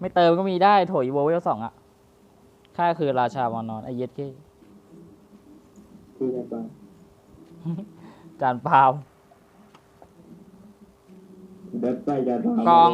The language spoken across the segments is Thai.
ไม่เติมก็มีได้โถอีโวเวลสองอะ ค่าคือราชาวานอนไอเย็ดเก้คืออะไรบ้างจานปาล์มเด็ดไปกันกอง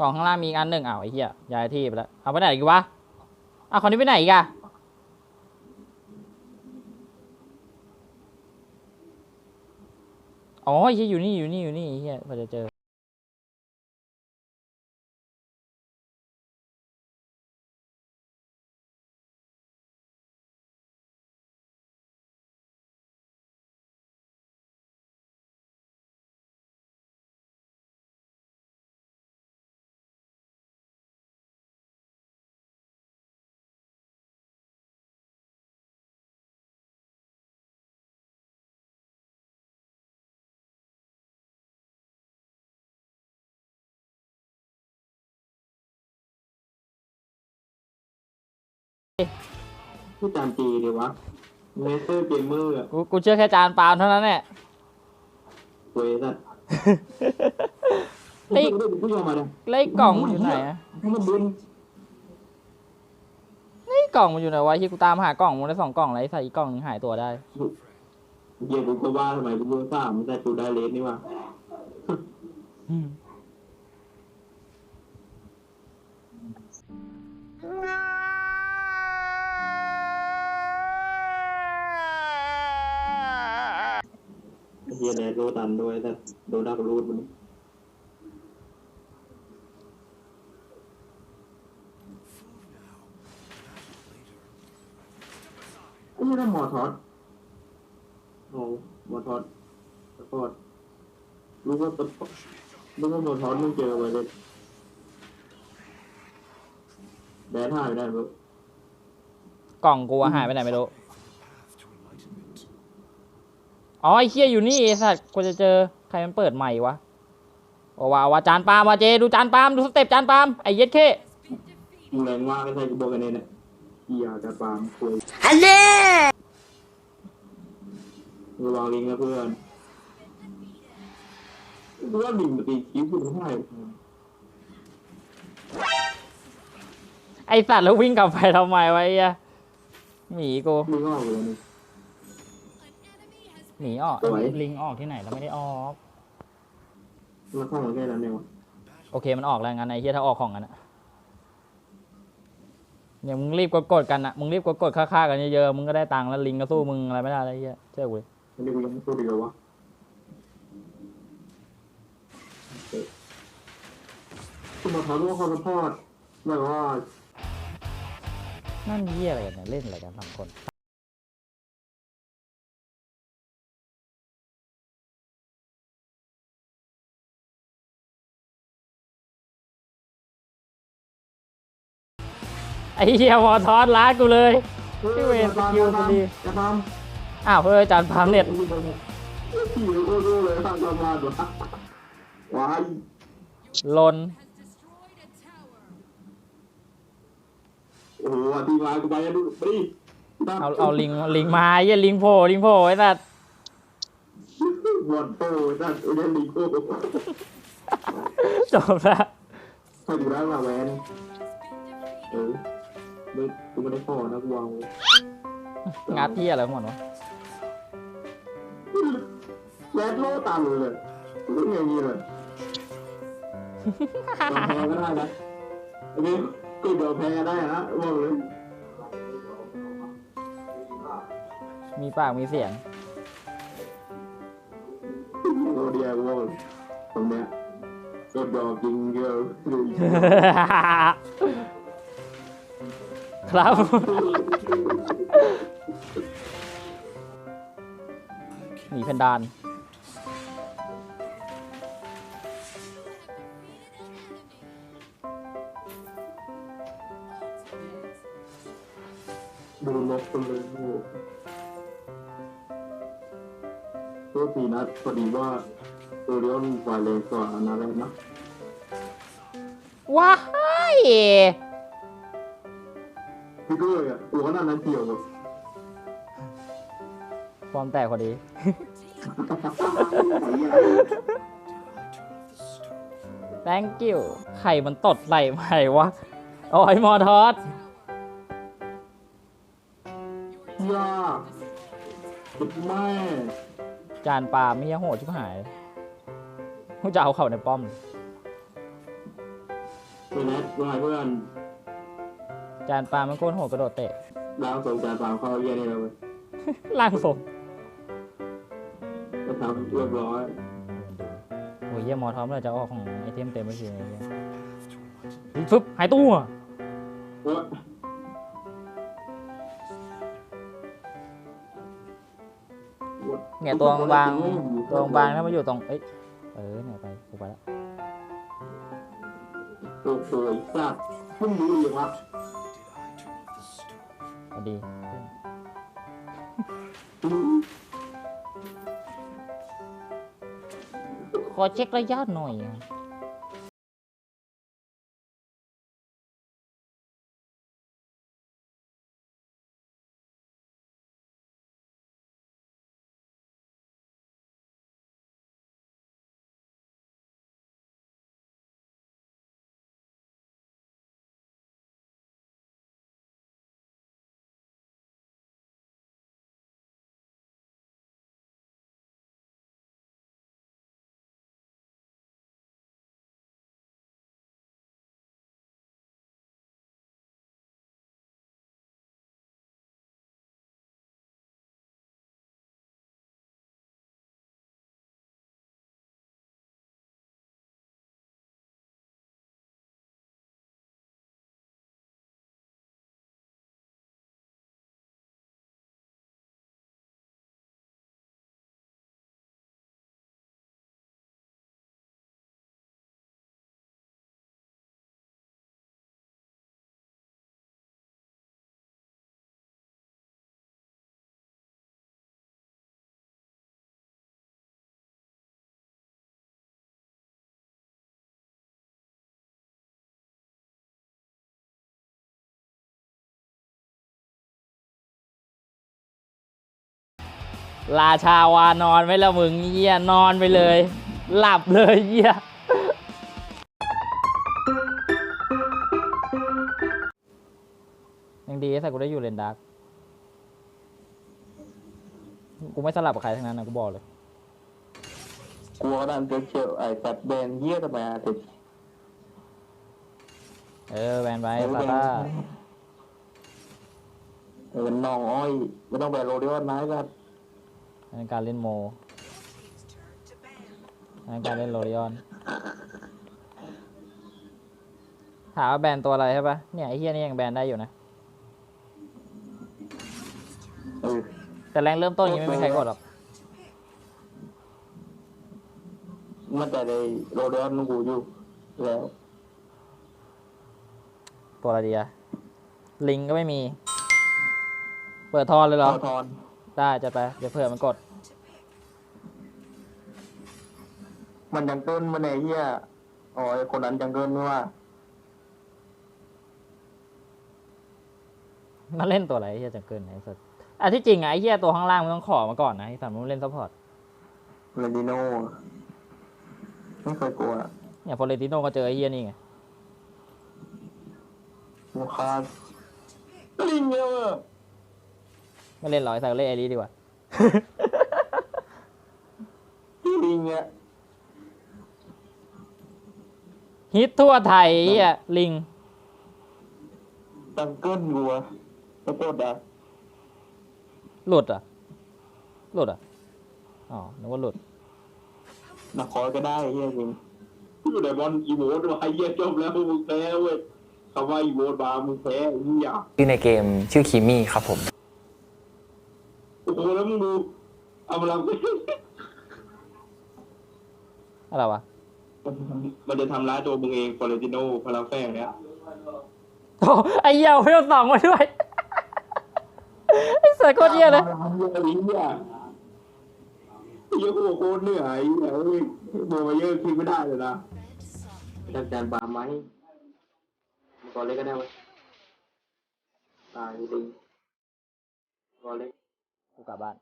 กล่องข้างล่างมีอีกอันหนึ่งอ้าวไอ้เหี้ยย้ายที่ไปแล้วเอาไปไหนอีกวะอ้าวคนนี้ไปไหนอีกอะ อ๋อเฮียอยู่นี่อยู่นี่อยู่นี่เฮียพอจะเจอ ผู้จานจีดีวะเลเซอร์เกมเมอร์กูกูเชื่อแค่จานปาล์มเท่านั้นแหละ เว้ยสัตว์เฮ้ยผู้ผู้ชมมาเลยแล้วไอ้กล่องมันอยู่ไหนอะให้มันบินไอ้กล่องมันอยู่ไหนวะที่กูตามหากล่องมันได้สองกล่องแล้วไอ้ใส่อีกกล่องหนึงหายตัวได้เยี่ยกูก็ว่าทำไมกูเบอร์สามแต่กูได้เลสนี่วะ เฮียเลสโรตันด้วยแต่โดนดักรูดมันไอ้เหี้ยนั่หมอทอดโอ้หมอทอดสปอร์ตรู้ว่าสปอร์ตรู้ว่าหมอทอดมึงเจอไว้เลยแดนหายไปได้ปะกล่องกูอะหายไปไหนไม่รู้ อ๋อไอ้เคียอยู่นี่ไอ้สัตว์กูจะเจอใครมันเปิดใหม่วะโอ้ว้าวว่าจานปาล์มว่ะเจดูจานปาล์มดูสเต็ปจานปาล์มไอ้เย็ดเคมึงแรงมากก็ใช่กูบอกกันเองเนี่ยเฮียจะปาล์มคุยฮัลโหลระวังลิงนะเพื่อนกูว่าลิงมันตีคิ้วกูไม่ได้ไอสัตว์แล้ววิ่งกลับไปทำไมวะไอ้เหี้ยหมีกูมึงก็ออกเลยนี่ หมีออก สวย ลิงออกที่ไหนแล้วไม่ได้ออก มันเข้ามาแค่นั้นเองวะโอเคมันออกแล้วงั้นไอ้เฮียถ้าออกของกันอะเนี่ยมึงรีบกดกดๆกันอะมึงรีบกดกดๆฆ่าๆกันเยอะๆมึงก็ได้ตังค์แล้วลิงก็สู้มึงอะไรไม่ได้แล้วไอ้เฮียเชื่อกูดิอันนี้กูยังไม่พูดอีกเลยวะคุณมาทำว่าคอร์พอดแบบว่านั่นเฮียอะไรกันเนี่ยเล่นอะไรกันสองคน ไอ้เฮียวอทอสล้ากูเลยพี่เวรสกิลพอดีจะทอ้าวเฮ้ยจานพามำเน็ตขี่โคตรเลยทางทำงานวะว้ายลน โอ้โหทีมงานกูไปกันดูปดิเอาเอาลิงลิงมาเฮียลิงโผล่ลิงโผล่ไอ้สัตว์บอลโต้นั่นเรียนลีโก้จบละ ใครดูได้มาแวนเออ ไม่กูไม่ได้ขอนะกูวางไว้งัดที่อะไรหมดวะแวนโลตามเลยกูต้องอย่างนี้เลยยอมแพ้ก็ได้นะโอเคกูยอมแพ้ก็ได้นะบอกเลยมีปากมีเสียงโอเดียกูบอกเลยตรงเนี้ยก็ยอมจริงเยอะดู ครับ หนีเพนดาน ดูนกคนเลยโอ้โหตัวสีนัดพอดีว่าตัวเลี้ยวนี่กว่าเลยกว่าอันนั้นเลยนะว้าย พี่ก็เลยอะตัวขนาดนั้นเกี่ยวแบบฟอร์มแตกพอดี thank you ไข่มันตดไหลใหม่วะโอ้ยมอทอสยากจุดแม่จานปลาไม่ยโหดชิบหายกูจะเอาเข่าในป้อมเพื่อนเพื่อนเพื่อน จานปลามันโคตรโหดกระโดดเตะดาวส่งจากสามเข้าเยี่ยนี่เลยล่างทรงจะทำเรียบร้อยโอ้ยเยี่ยมอทอมเลยจะออกของไอเทมเต็มไปสิไอ้เหี้ยฟึบหายตัวเฮ้ยเนี่ยตัวบางๆตัวบางๆถ้ามาอยู่ตรงเอ้ยเออเนี่ยไปกูไปแล้ว ตัวสวยสัตว์เพิ่งรู้เลยวะพ อดี ขอเช็คระยะหน่อยอะ ราชาวานอนไหม่ละมึงเยี่ยนอนไปเลย หลับเลยเยี่ยยังดีแต่กูได้อยู่เลนดักกูไม่สลับกับใครทั้งนั้นนะกูบอกเลยกลัวดันเชียวไอ้สัตว์แบนเยี่ยทำไมอะติดเออแวนไว้ซาต้าเออน้องอ้อยไม่ต้องแบนโรดิออนนะไอ้สัตว์ ในการเล่นโมในการเล่นโรดิออน ถามว่าแบนตัวอะไรใช่ปะเนี่ยไอ้เฮียนี่ยังแบนได้อยู่นะ เออแต่แรงเริ่มต้นยังไม่มีใครกดหรอก มันแต่ในโรดิออนกูอยู่แล้วตัวอะไรดีอะลิงก็ไม่มี เปิดทอนเลยเหรอ ทอทอน ได้จะไป เดี๋ยวเผื่อมันกด มันจังเกิลมันไอ้เหี้ยอ๋อไอ้คนนั้นจังเกิลนี่ว่า มันเล่นตัวอะไรไอ้เฮียจังเกินไอ้สัสอะที่จริงอะไอ้เฮียตัวข้างล่างมันต้องขอมาก่อนนะไอ้สัสมันเล่นซัพพอร์ตเรดิโน่ไม่เคยกลัวเนี่ยฟอเรติโนก็เจอไอ้เฮียนี่ไงมูคาลิงเนี่ยว่ะ ไม่เล่นหรอกไอ้สัสเล่นไอรีดีกว่าลิงเนี่ยฮิตทั่วไทยไอ้เฮียลิงจังเกิลกูอะปรากฏอะ หลุดอะหลุดอะ อ๋อ นึกว่าหลุด นักคอยก็ได้เฮียจริงพูดแต่บอลอีโวตว่าเฮียจบแล้วมึงแพ้เว้ยคำว่าอีโวตบามึงแพ้ไอ้เฮียชื่อในเกมชื่อคิมี่ครับผม โอ้โหแล้วมึงดูเอามาลังอะไรวะ มันจะทำร้ายตัวมึงเองฟอเรติโนพาราแฟงเนี่ยโอ้ไอ้เหี้ยเอาเพื่อนสองมาด้วย ไอ้เสือโคตรเหี้ยเลยเฮียลิงเนี่ยเฮียโคตรโคตรเหนื่อยเฮียเว้ยโบมาเยอะคิดไม่ได้เลยนะจัดการบาไหมมังกรเล็กก็ได้เว้ยตายลิงมังกรเล็ก กูกลับบ้าน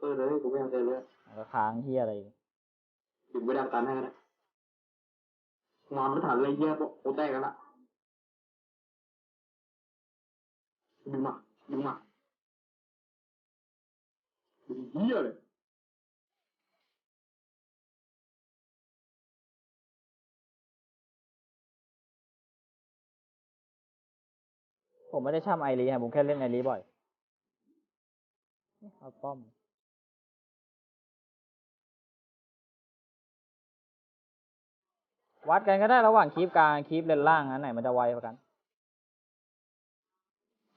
อเลยกูไม่เอาใจเลยแล้วก็ค้างเฮียอะไรถึงไม่ได้การให้นะนอนไม่ทันเลยเยี่ยโอ้แตกกันละดึงมาดึงมาดึงเยี่ยเลยผมไม่ได้ช่ำไอรีฮะผมแค่เล่นไอรีบ่อย เอาป้อมวัดกันก็ได้ระหว่างคลิปกลางคลิปเลนล่างอันไหนมันจะไวกว่ากัน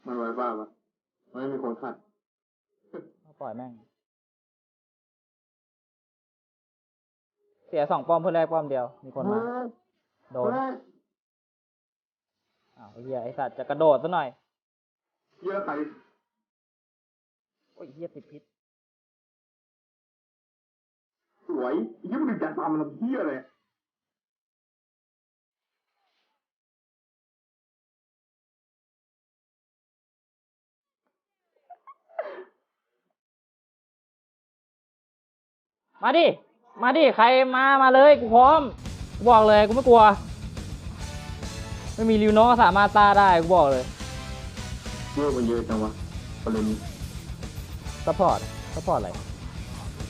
มันไว้บ้าปะไม่มีคนขัดปล่อยแม่ง เสียสองป้อมเพื่อแลกป้อมเดียว มีคนมา โดนอ้าวไอ้เฮียไอสัตว์จะกระโดดซะหน่อย เยี่ยใครโอ้ยเฮียติดพิษสวยยี่มันดึงจานปลามันทำเยี่ยเลยมาดิ มาดิ ใครมา มาเลย กูพร้อม กูบอกเลย กูไม่กลัว ไม่มีริวโนะสามารถต้าได้ กูบอกเลยเยี่ยมันเยอะจังวะประเด็น ซัพพอร์ตซัพพอร์ตอะไร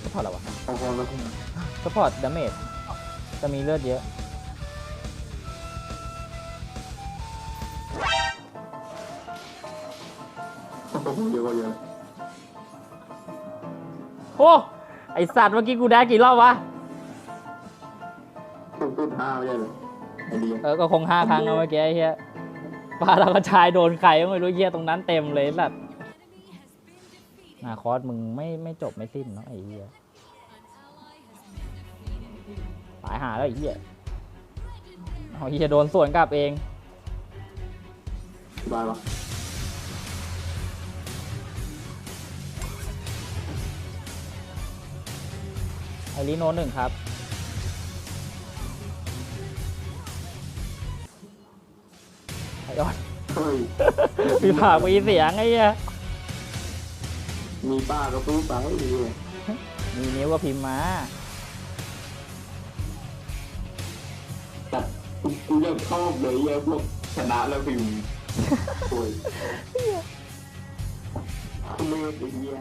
ซัพพอร์ตอะไรวะพอๆแล้วซัพพอร์ตดาเมจจะมีเลือดเยอะโอ้โหเยอะกว่าเยอะโอ้ไอสัตว์เมื่อกี้กูได้กี่รอบวะตุ้มตุ้มห้าไม่ใช่เลยไอเดียเออ ก็คงห้าครั้งเอาเมื่อกี้ไอ้เฮียปลาเราก็ชายโดนใครก็ไม่รู้เฮียตรงนั้นเต็มเลยแบบ นาคอสมึงไม่ไม่จบไม่สิ้นเนาะไอ้เฮียตายหาแล้วไอ้เฮียเอาเฮียโดนสวนกลับเองบายวะไอรีโนหนึ่งครับไอยอดเฮ้ยมีผากมีเสียงไอ้เหี้ย มีป้าก็ปื้อไปไอ้เหี้ยมีนิ้วก็พิมพ์มาแต่กูกูยังชอบเลยเหี้ยพวกชนะแล้วพิมพ์โอ้ยคุณมือไอ้เหี้ย